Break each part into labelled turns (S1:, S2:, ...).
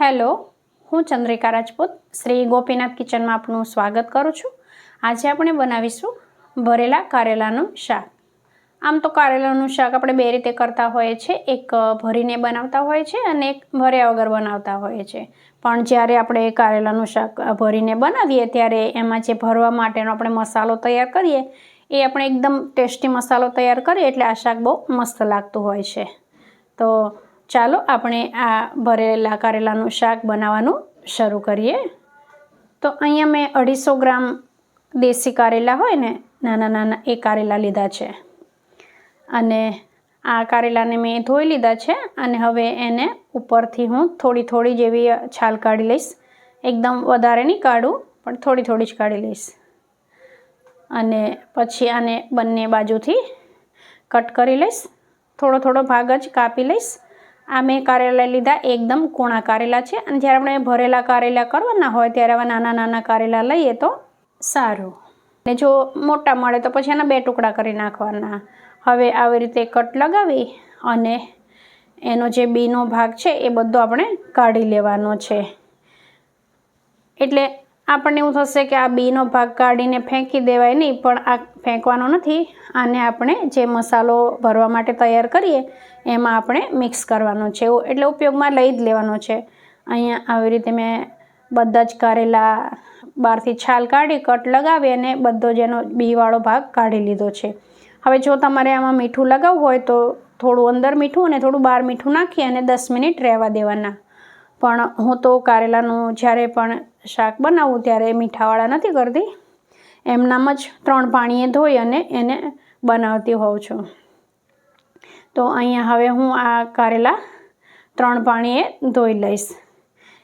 S1: Hello, હું ચંદ્રિકા રાજપૂત, શ્રી ગોપીનાથ કિચનમાં આપનું સ્વાગત કરું છું. આજે આપણે બનાવીશું ભરેલા કારેલાનું શાક. આમ તો કારેલાનું શાક આપણે બે રીતે કરતા હોઈએ છીએ એક ભરીને બનાવતા હોય છે અને એક ભર્યા વગર બનાવતા હોઈએ છીએ પણ જ્યારે આપણે કારેલાનું શાક ભરીને બનાવીએ, ત્યારે એમાં જે ભરવા માટેનો આપણે મસાલો તૈયાર કરીએ, એ આપણે એકદમ ટેસ્ટી મસાલો તૈયાર કરીએ, એટલે આ શાક બહુ મસ્ત લાગતું હોય છે. તો ચાલો આપણે આ ભરેલા કારેલાનું શાક બનાવવાનું શરૂ કરીએ. તો અહીંયા મેં અઢીસો ગ્રામ દેશી કારેલા હોય ને, નાના નાના એ કારેલા લીધા છે. અને આ કારેલાને મેં ધોઈ લીધા છે અને હવે એને ઉપરથી હું થોડી થોડી જેવી છાલ કાઢી લઈશ. એકદમ વધારે નહીં કાઢું, પણ થોડી થોડી જ કાઢી લઈશ. અને પછી આને બંને બાજુથી કટ કરી લઈશ. થોડો થોડો ભાગ જ કાપી લઈશ. આ મેં કારેલા લીધા એકદમ કૂણા કારેલા છે. અને જ્યારે આપણે ભરેલા કારેલા કરવાના હોય ત્યારે આવા નાના નાના કારેલા લઈએ તો સારું. ને જો મોટા મળે તો પછી એના બે ટુકડા કરી નાખવાના. હવે આવી રીતે કટ લગાવી અને એનો જે બીનો ભાગ છે એ બધો આપણે કાઢી લેવાનો છે. એટલે આપણને એવું થશે કે આ બીનો ભાગ કાઢીને ફેંકી દેવાય નહીં, પણ આ ફેંકવાનો નથી. આને આપણે જે મસાલો ભરવા માટે તૈયાર કરીએ, એમાં આપણે મિક્સ કરવાનો છે. એટલે ઉપયોગમાં લઈ જ લેવાનો છે. અહીંયા આવી રીતે મેં બધા જ કારેલા બહારથી છાલ કાઢી, કટ લગાવી અને બધો જેનો બીવાળો ભાગ કાઢી લીધો છે. હવે જો તમારે આમાં મીઠું લગાવવું હોય તો થોડું અંદર મીઠું અને થોડું બહાર મીઠું નાખી અને દસ મિનિટ રહેવા દેવાના. પણ હું તો કારેલાનું જ્યારે પણ શાક બનાવું ત્યારે મીઠાવાળા નથી કરતી. એમનામ જ ત્રણ પાણીએ ધોઈ અને એને બનાવતી હોઉં છું. તો અહીંયા હવે હું આ કારેલા ત્રણ પાણીએ ધોઈ લઈશ.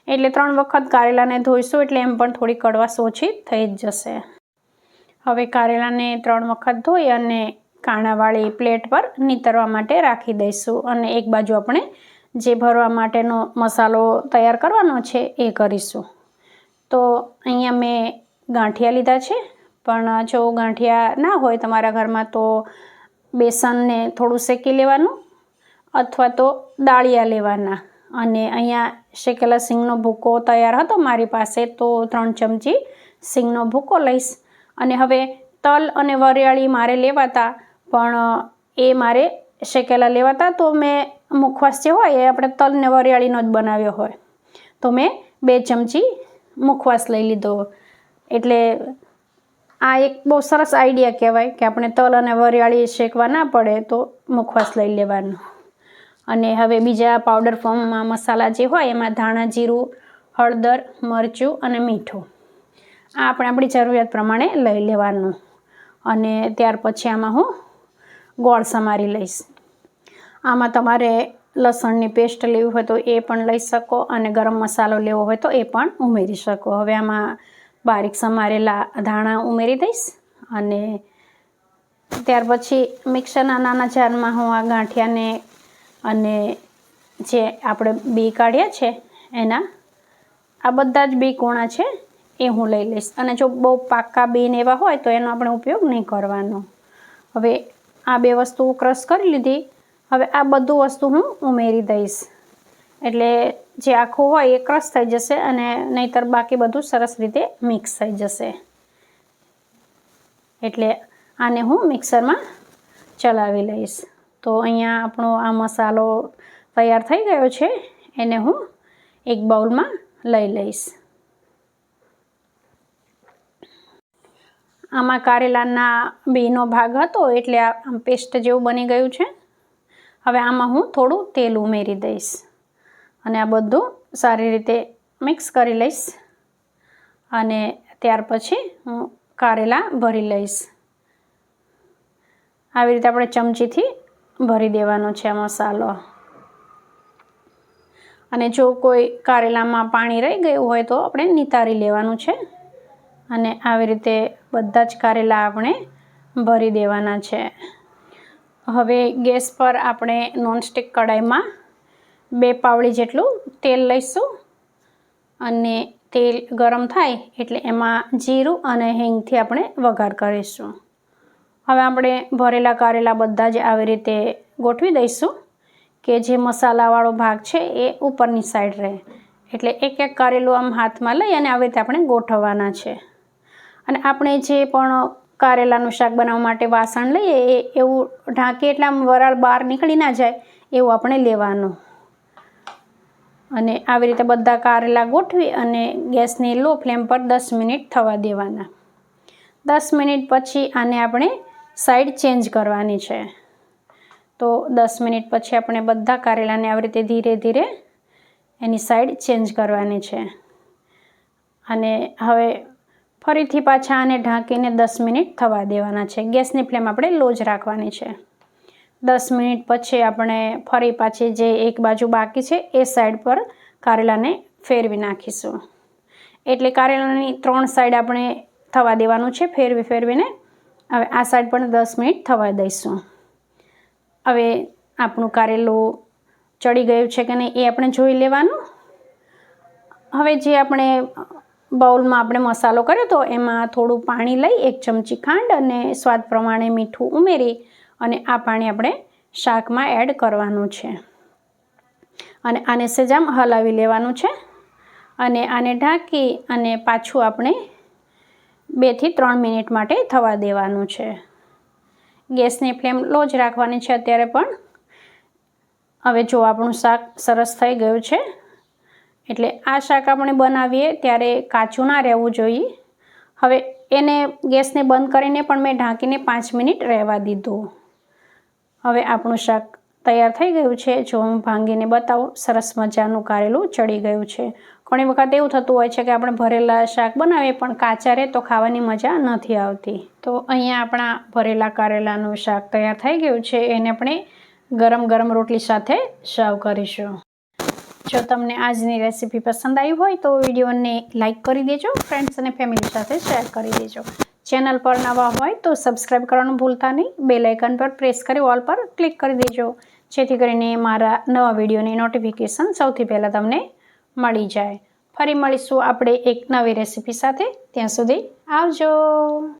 S1: એટલે ત્રણ વખત કારેલાને ધોઈશું એટલે એમ પણ થોડી કડવાશ ઓછી થઈ જ જશે. હવે કારેલાને ત્રણ વખત ધોઈ અને કાણાવાળી પ્લેટ પર નીતરવા માટે રાખી દઈશું અને એક બાજુ આપણે જે ભરવા માટેનો મસાલો તૈયાર કરવાનો છે એ કરીશું. તો અહીંયા મેં ગાંઠિયા લીધા છે. પણ જો ગાંઠિયા ના હોય તમારા ઘરમાં તો બેસનને થોડું શેકી લેવાનું અથવા તો દાળિયા લેવાના. અને અહીંયા શેકેલા સિંગનો ભૂકો તૈયાર હતો મારી પાસે, તો ત્રણ ચમચી સિંગનો ભૂકો લઈશ. અને હવે તલ અને વરિયાળી મારે લેવાતા, પણ એ મારે શેકેલા લેવાતા, તો મેં મુખવાસ જે હોય એ આપણે તલ ને વરિયાળીનો જ બનાવ્યો હોય. તો મેં બે ચમચી મુખવાસ લઈ લીધો. એટલે આ એક બહુ સરસ આઈડિયા કહેવાય કે આપણે તલ અને વરિયાળી શેકવા ના પડે તો મુખવાસ લઈ લેવાનું. અને હવે બીજા પાવડર ફોર્મમાં મસાલા જે હોય એમાં ધાણા જીરું, હળદર, મરચું અને મીઠું. આ આપણે આપણી જરૂરિયાત પ્રમાણે લઈ લેવાનું. અને ત્યાર પછી આમાં હું ગોળ સમારી લઈશ. આમાં તમારે લસણની પેસ્ટ લેવી હોય તો એ પણ લઈ શકો અને ગરમ મસાલો લેવો હોય તો એ પણ ઉમેરી શકો. હવે આમાં બારીક સમારેલા ધાણા ઉમેરી દઈશ અને ત્યાર પછી મિક્સરના નાના જારમાં હું આ ગાંઠિયાને અને જે આપણે બી કાઢ્યા છે એના, આ બધા જ બી કોણા છે એ હું લઈ લઈશ. અને જો બહુ પાકા બીન એવા હોય તો એનો આપણે ઉપયોગ નહીં કરવાનો. હવે આ બે વસ્તુ ક્રશ કરી લીધી. હવે આ બધું વસ્તુ હું ઉમેરી દઈશ. એટલે જે આખું હોય એ ક્રશ થઈ જશે અને નહીતર બાકી બધું સરસ રીતે મિક્સ થઈ જશે. એટલે આને હું મિક્સરમાં ચલાવી લઈશ. તો અહીંયા આપણો આ મસાલો તૈયાર થઈ ગયો છે, એને હું એક બાઉલમાં લઈ લઈશ. આમાં કારેલાના બીનો ભાગ હતો, એટલે આમ પેસ્ટ જેવું બની ગયું છે. હવે આમાં હું થોડું તેલ ઉમેરી દઈશ. અને આ બધું સારી રીતે મિક્સ કરી લઈશ. અને ત્યાર પછી હું કારેલા ભરી લઈશ. આવી રીતે આપણે ચમચીથી ભરી દેવાનો છે મસાલો. અને જો કોઈ કારેલામાં પાણી રહી ગયું હોય તો આપણે નિતારી લેવાનું છે. અને આવી રીતે બધા જ કારેલા આપણે ભરી દેવાના છે. હવે ગેસ પર આપણે નોનસ્ટિક કડાઈમાં બે પાવડી જેટલું તેલ લઈશું અને તેલ ગરમ થાય એટલે એમાં જીરું અને હિંગથી આપણે વઘાર કરીશું. હવે આપણે ભરેલા કારેલા બધા જ આવી રીતે ગોઠવી દઈશું કે જે મસાલાવાળો ભાગ છે એ ઉપરની સાઈડ રહે. એટલે એક એક કારેલું આમ હાથમાં લઈ અને આવી રીતે આપણે ગોઠવવાના છે. અને આપણે જે પણ કારેલાનું શાક બનાવવા માટે વાસણ લઈએ, એ એવું ઢાંકી એટલે આમ વરાળ બહાર નીકળી ના જાય, એવું આપણે લેવાનું. અને આવી રીતે બધા કારેલા ગોઠવી અને ગેસની લો ફ્લેમ પર દસ મિનિટ થવા દેવાના. દસ મિનિટ પછી આને આપણે સાઈડ ચેન્જ કરવાની છે. તો દસ મિનિટ પછી આપણે બધા કારેલાને આવી રીતે ધીરે ધીરે એની સાઈડ ચેન્જ કરવાની છે. અને હવે ફરીથી પાછા આને ઢાંકીને દસ મિનિટ થવા દેવાના છે. ગેસની ફ્લેમ આપણે લો જ રાખવાની છે. દસ મિનિટ પછી આપણે ફરી પાછી જે એક બાજુ બાકી છે, એ સાઈડ પર કારેલાને ફેરવી નાખીશું. એટલે કારેલાની ત્રણ સાઈડ આપણે થવા દેવાનું છે, ફેરવી ફેરવીને. હવે આ સાઈડ પણ દસ મિનિટ થવા દઈશું. હવે આપણું કારેલું ચડી ગયું છે કે નહીં એ આપણે જોઈ લેવાનું. હવે જે આપણે બાઉલમાં આપણે મસાલો કર્યો તો એમાં થોડું પાણી લઈ, એક ચમચી ખાંડ અને સ્વાદ પ્રમાણે મીઠું ઉમેરી અને આ પાણી આપણે શાકમાં એડ કરવાનું છે. અને આને સજામ હલાવી લેવાનું છે અને આને ઢાંકી અને પાછું આપણે બેથી ત્રણ મિનિટ માટે થવા દેવાનું છે. ગેસની ફ્લેમ લો જ રાખવાની છે અત્યારે પણ. હવે જો આપણું શાક સરસ થઈ ગયું છે એટલે આ શાક આપણે બનાવીએ ત્યારે કાચું ના રહેવું જોઈએ. હવે એને ગેસને બંધ કરીને પણ મેં ઢાંકીને પાંચ મિનિટ રહેવા દીધું. હવે આપણું શાક તૈયાર થઈ ગયું છે. જો હું ભાંગીને બતાવું, સરસ મજાનું કારેલું ચડી ગયું છે. ઘણી વખત એવું થતું હોય છે કે આપણે ભરેલા શાક બનાવીએ પણ કાચા રહે તો ખાવાની મજા નથી આવતી. તો અહીંયા આપણા ભરેલા કારેલાનું શાક તૈયાર થઈ ગયું છે. એને આપણે ગરમ ગરમ રોટલી સાથે સર્વ કરીશું. જો તમને આજની રેસીપી પસંદ આવી હોય તો વિડીયોને લાઇક કરી દેજો ફ્રેન્ડ્સ અને ફેમિલી સાથે શેર કરી દેજો. ચેનલ પર નવા હોય તો સબસ્ક્રાઈબ કરવાનું ભૂલતા નહીં. બે લાઇકન પર પ્રેસ કરી ઓલ પર ક્લિક કરી દેજો. જેથી કરીને મારા નવા વિડીયોની નોટિફિકેશન સૌથી પહેલાં તમને મળી જાય. ફરી મળીશું આપણે એક નવી રેસીપી સાથે. ત્યાં સુધી આવજો.